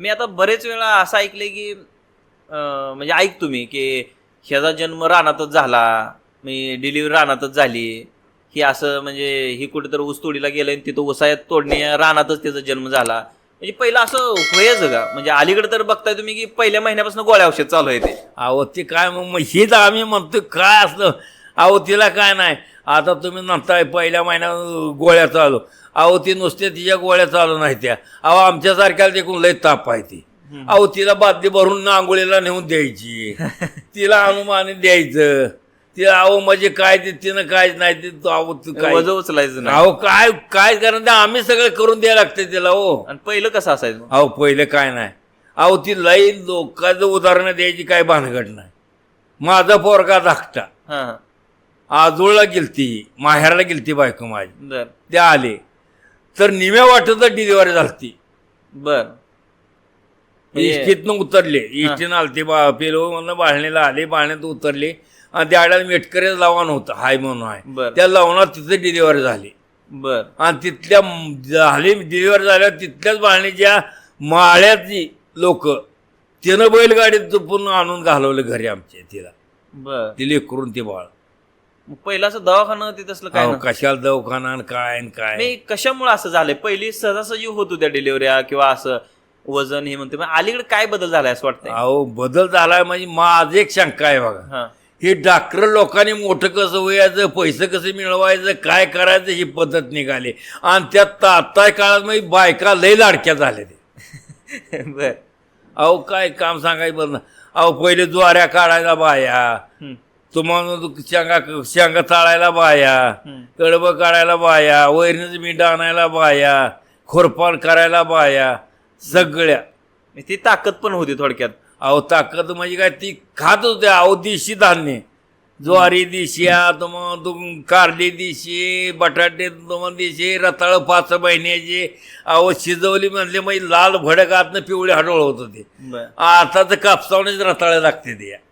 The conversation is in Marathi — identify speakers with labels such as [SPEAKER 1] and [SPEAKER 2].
[SPEAKER 1] मी आता बरेच वेळा असं ऐकलंय की अं, म्हणजे ऐक तुम्ही की ह्याचा जन्म रानातच झाला मी डिलिव्हरी रानातच झाली. ही असं म्हणजे ही कुठेतरी ऊसतोडीला गेलं आणि तिथं उसायात तोडणे रानातच त्याचा जन्म झाला. म्हणजे पहिलं असं होयच का म्हणजे अलीकडे तर बघताय तुम्ही की पहिल्या महिन्यापासून गोळ्या औषध चालू आहे ते.
[SPEAKER 2] अहो ते काय मग मग हे तर आम्ही म्हणतो काय असलं? अहो तिला काय नाही. आता तुम्ही म्हणताय पहिल्या महिन्यात गोळ्या चालू. अहो ती नुसते तिच्या गोळ्या चालू नाही त्या. अहो आमच्यासारख्याला देखून लय ताप आहे ती. अहो तिला बादली भरून आंघोळीला नेऊन द्यायची. तिला अनुमानित द्यायचं. तिला अहो म्हणजे काय ते तिनं काय नाही ते अहो तू काय?
[SPEAKER 1] उचलायचं नाही.
[SPEAKER 2] अहो काय काय कारण आम्ही सगळं करून द्यायला लागते तिला हो.
[SPEAKER 1] आणि पहिलं कसं असायचं?
[SPEAKER 2] अहो पहिलं काय नाही. अहो ती लई लोकांचं उदाहरणं द्यायची काय भानगड नाही. माझा पोरगा धाकटा. आजोळला गेलती माहेरला गेलती बायको माझी.
[SPEAKER 1] बर.
[SPEAKER 2] ते आले. तर निम्या वाटत डिलिव्हरी झालती.
[SPEAKER 1] बर. म्हणजे-
[SPEAKER 2] इष्टीतनं उतरले. इष्टीनं आलते बा पेलो म्हणून बाळणीला आले बाळण्यात उतरले. आणि त्या आड्याला मेटकऱ्याचं लावण होतं हाय म्हणून आहे त्या लावणात तिथे डिलिव्हरी झाली.
[SPEAKER 1] बर.
[SPEAKER 2] आणि तिथल्या झाली डिलिव्हरी झाल्यावर तिथल्याच बाळणीच्या माळ्यातली लोक तिनं बैलगाडीत जपून आणून घालवलं घरी आमच्या तिला
[SPEAKER 1] बर.
[SPEAKER 2] तिला करून ते बाळ.
[SPEAKER 1] पहिलं असं दवाखाना तिथं असलं काय
[SPEAKER 2] अहो, कशाला दवाखाना आणि काय आणि काय?
[SPEAKER 1] नाही कशामुळे असं झालंय? पहिली सहजासहजी होत होत्या डिलिव्हऱ्या किंवा असं वजन हे म्हणते अलीकडे काय बदल झालाय असं वाटतंय?
[SPEAKER 2] अहो बदल झालाय म्हणजे माझी एक शंका आहे बघा.
[SPEAKER 1] हा.
[SPEAKER 2] हे डॉक्टर लोकांनी मोठं कसं व्हायचं पैसे कसे मिळवायचं काय करायचं ही पद्धत निघाली. आणि त्यात आता काळात म्हणजे बायका लय लाडक्या झाल्या ते
[SPEAKER 1] बर.
[SPEAKER 2] अहो काय काम सांगायचं बरं ना. अहो पहिले ज्वाऱ्या काढायला बाया.
[SPEAKER 1] हम्म,
[SPEAKER 2] तुम्हाला शेंगा शेंगा चाळायला बाया. कडबं काढायला बाया वैरणीचं मीठ आणायला बाया खोरपान करायला बाया सगळ्या.
[SPEAKER 1] ती ताकद पण होती थोडक्यात.
[SPEAKER 2] अहो ताकद म्हणजे काय? ती खात होते. अहो देशी धान्य. ज्वारी देशिया मग तुम कारली देशी बटाटे तुम्हाला देशी रताळ पाच महिन्याचे. अहो शिजवली म्हणले म्हणजे लाल भडक आतनं पिवळे हडोळ होत होते.
[SPEAKER 1] बर.
[SPEAKER 2] आता तर कापसावणेच रताळे लागते ते.